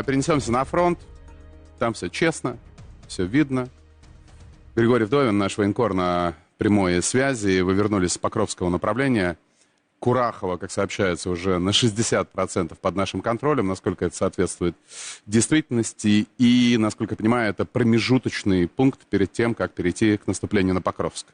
э, перенесемся на фронт. Там все честно, все видно. Григорий Вдовин, наш военкор на прямой связи. Вы вернулись с Покровского направления. Курахова, как сообщается, уже на 60% под нашим контролем, насколько это соответствует действительности. И, насколько я понимаю, это промежуточный пункт перед тем, как перейти к наступлению на Покровск.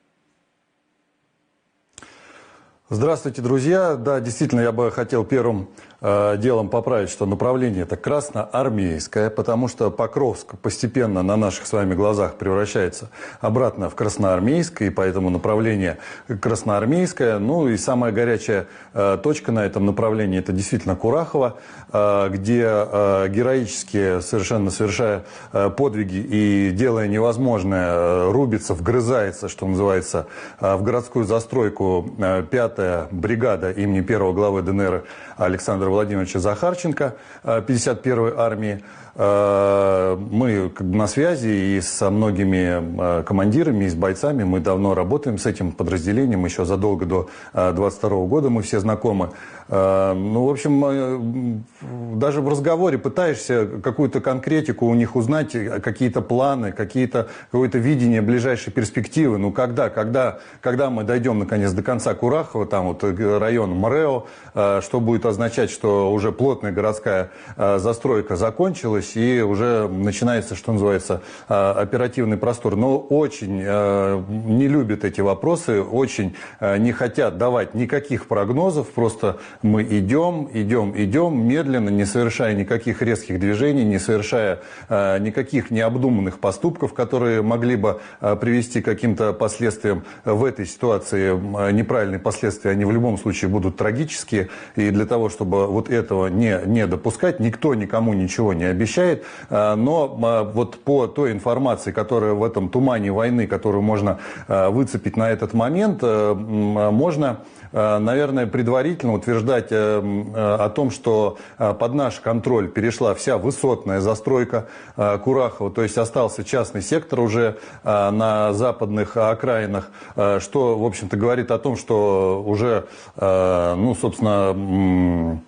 Здравствуйте, друзья. Да, действительно, я бы хотел первым э, делом поправить, что направление это красноармейское, потому что Покровск постепенно на наших с вами глазах превращается обратно в красноармейское, и поэтому направление красноармейское. Ну и самая горячая э, точка на этом направлении это действительно Курахово, э, где э, героически совершенно совершая э, подвиги и делая невозможное, э, рубится, вгрызается, что называется, э, в городскую застройку э, 5 бригада имени первого главы ДНР Александра Владимировича Захарченко э, 51-й армии. Э, Мы как бы на связи и со многими э, командирами, и с бойцами. Мы давно работаем с этим подразделением, еще задолго до 22 года мы все знакомы. Э, Ну, в общем, э, даже в разговоре пытаешься какую-то конкретику у них узнать, э, какие-то планы, какие-то, какое-то видение ближайшей перспективы. Ну, когда, когда, когда мы дойдем, наконец, до конца Курахова, там вот э, район Мрео, э, что будет означать, что уже плотная городская э, застройка закончилась, и уже начинается, что называется, э, оперативный простор. Но очень э, не любят эти вопросы, очень э, не хотят давать никаких прогнозов, просто мы идем, идем, идем медленно, не совершая никаких резких движений, не совершая никаких необдуманных поступков, которые могли бы привести к каким-то последствиям в этой ситуации. Неправильные последствия, они в любом случае будут трагические. И для того, чтобы вот этого не, не допускать, никто никому ничего не обещает. Э, Но э, вот по той информации, которая в этом тумане войны, которую можно э, выцепить на этот момент, можно наверное, предварительно утверждать о том, что под наш контроль перешла вся высотная застройка Курахова, то есть остался частный сектор уже на западных окраинах, что, в общем-то, говорит о том, что уже, ну, собственно,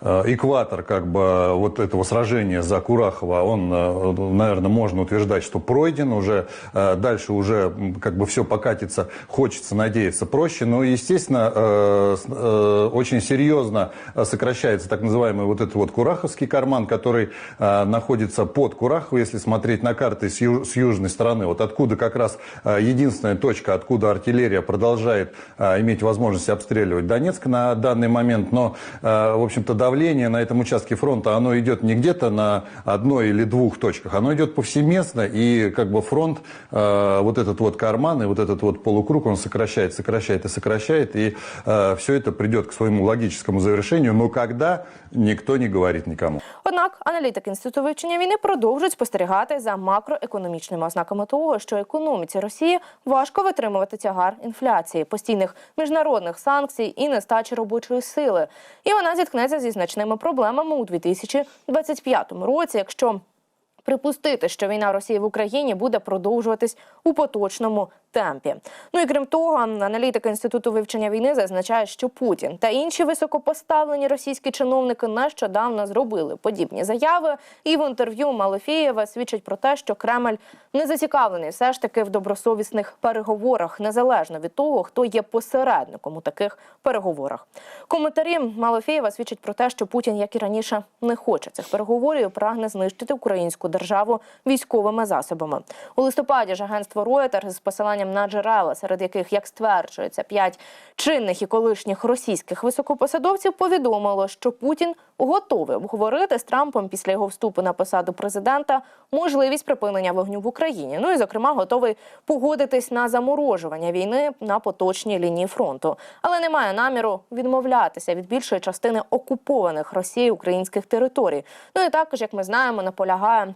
экватор как бы вот этого сражения за Курахова, он, э, наверное, можно утверждать, что пройден уже, э, дальше уже как бы все покатится, хочется надеяться проще, но, естественно, э, э, очень серьезно э, сокращается так называемый вот этот вот Кураховский карман, который э, находится под Курахово, если смотреть на карты с, южной стороны, вот откуда как раз э, единственная точка, откуда артиллерия продолжает э, иметь возможность обстреливать Донецк на данный момент, но, э, в общем-то, давление на этом участке фронта, оно идет не где-то на одной или двух точках, оно идет повсеместно, и как бы фронт, э, вот этот вот карман и вот этот вот полукруг, он сокращает, сокращает и сокращает, и все это придет к своему логическому завершению, но когда, никто не говорит никому. Однак аналітики інституту вивчення війни продовжують спостерігати за макроекономічними ознаками того, що економіці Росії важко витримувати тягар інфляції, постійних міжнародних санкцій і нестачі робочої сили. І вона зіткнеться зі значними проблемами у 2025 році, якщо припустити, що війна Росії в Україні буде продовжуватись у поточному темпі. Ну і крім того, аналітики інституту вивчення війни зазначають, що Путін та інші високопоставлені російські чиновники нещодавно зробили подібні заяви. І в інтерв'ю Малофієва свідчить про те, що Кремль не зацікавлений все ж таки в добросовісних переговорах, незалежно від того, хто є посередником у таких переговорах. Коментарі Малофієва свідчать про те, що Путін, як і раніше, не хоче цих переговорів прагне знищити українську державу військовими засобами. У листопаді ж агентство Reuters з посиланням на джерела, серед яких, як стверджується, п'ять чинних і колишніх російських високопосадовців повідомило, що Путін готовий обговорити з Трампом після його вступу на посаду президента можливість припинення вогню в Україні. Ну і зокрема готовий погодитись на заморожування війни на поточній лінії фронту, але не має наміру відмовлятися від більшої частини окупованих Росією українських територій. Ну і також, як ми знаємо, наполягає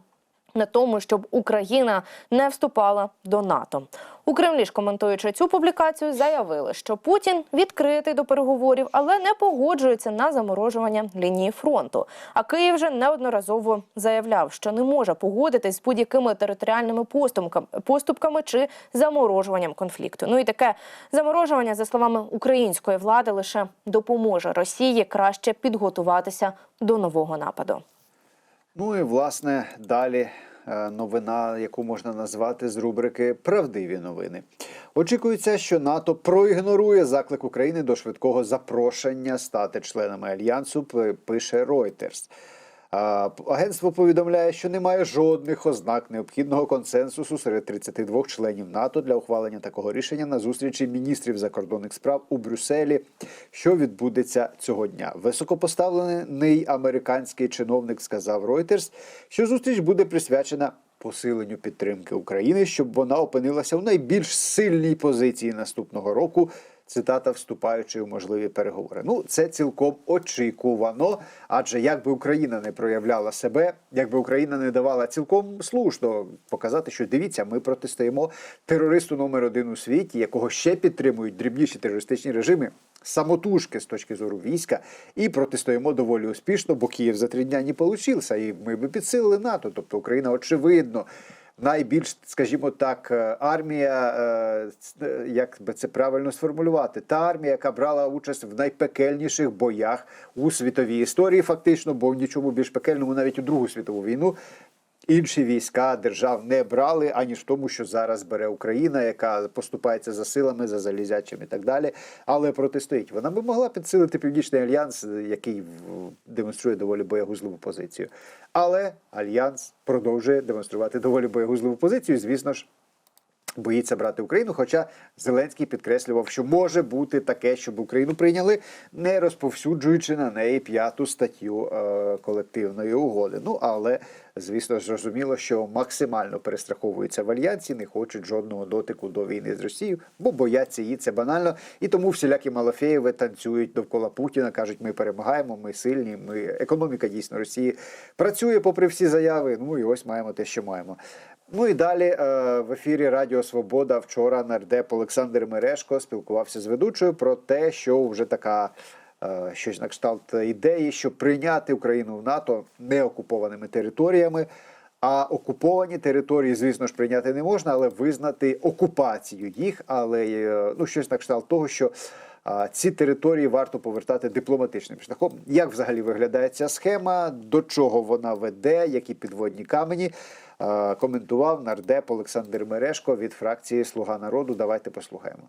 на тому, щоб Україна не вступала до НАТО. У Кремлі ж коментуючи цю публікацію, заявили, що Путін відкритий до переговорів, але не погоджується на заморожування лінії фронту. А Київ вже неодноразово заявляв, що не може погодитись з будь-якими територіальними поступками, чи заморожуванням конфлікту. Ну і таке заморожування, за словами української влади, лише допоможе Росії краще підготуватися до нового нападу. Ну і власне далі е, новина, яку можна назвати з рубрики Правдиві новини. Очікується, що НАТО проігнорує заклик України до швидкого запрошення стати членами альянсу. Пише Reuters. Агентство повідомляє, що немає жодних ознак необхідного консенсусу серед 32 членів НАТО для ухвалення такого рішення на зустрічі міністрів закордонних справ у Брюсселі, що відбудеться цього дня. Високопоставлений американський чиновник сказав Reuters, що зустріч буде присвячена посиленню підтримки України, щоб вона опинилася у найбільш сильній позиції наступного року. Цитата, вступаючи у можливі переговори. Ну, це цілком очікувано. Адже якби Україна не проявляла себе, якби Україна не давала цілком слушно показати, що дивіться, ми протистоїмо терористу номер один у світі, якого ще підтримують дрібніші терористичні режими, самотужки з точки зору війська, і протистоїмо доволі успішно, бо Київ за три дня не получився, і ми би підсилили НАТО. Тобто Україна очевидно найбільш, скажімо так, е, армія, е, е, як би це правильно сформулювати, та армія, яка брала участь в найпекельніших боях у світовій історії, фактично, бо в нічому більш пекельному навіть у Другу світову війну. Інші війська держав не брали аніж в тому, що зараз бере Україна, яка поступається за силами, за залізячим і так далі, але протистоїть. Вона би могла підсилити Північний альянс, який демонструє доволі боягузливу позицію. Але альянс продовжує демонструвати доволі боягузливу позицію. Звісно ж, боїться брати Україну. Хоча Зеленський підкреслював, що може бути таке, щоб Україну прийняли, не розповсюджуючи на неї п'яту статтю е, колективної угоди. Ну але звісно зрозуміло, що максимально перестраховуються в альянсі, не хочуть жодного дотику до війни з Росією, бо бояться її це банально. І тому всілякі Малафеєви танцюють довкола Путіна, кажуть, ми перемагаємо, ми сильні. Ми економіка дійсно Росії працює попри всі заяви. Ну і ось маємо те, що маємо. Ну і далі е, в ефірі Радіо Свобода вчора нардеп Олександр Мерешко спілкувався з ведучою про те, що вже така е, щось на кшталт ідеї, щоб прийняти Україну в НАТО не окупованими територіями. А окуповані території, звісно ж, прийняти не можна, але визнати окупацію їх. Але е, ну щось на кшталт того, що ці території варто повертати дипломатичним шляхом. Як взагалі виглядає ця схема, до чого вона веде, які підводні камені? Коментував нардеп Олександр Мерешко від фракції Слуга народу. Давайте послухаємо.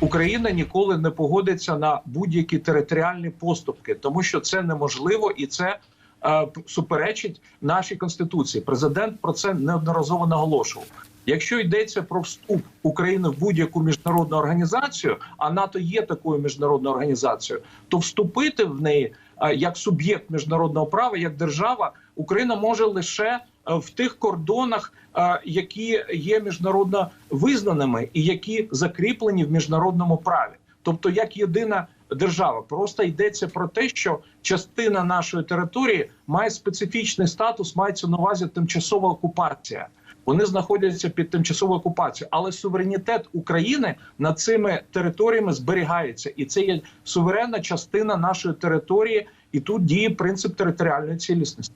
Україна ніколи не погодиться на будь-які територіальні поступки, тому що це неможливо і це е, суперечить нашій конституції. Президент про це неодноразово наголошував. Якщо йдеться про вступ України в будь-яку міжнародну організацію, а НАТО є такою міжнародною організацією, то вступити в неї е, як суб'єкт міжнародного права, як держава, Україна може лише е, в тих кордонах, е, які є міжнародно визнаними і які закріплені в міжнародному праві, тобто як єдина держава, просто йдеться про те, що частина нашої території має специфічний статус, мається на увазі тимчасова окупація. Вони знаходяться під тимчасовою окупацією, але суверенітет України над цими територіями зберігається, і це є суверенна частина нашої території, і тут діє принцип територіальної цілісності.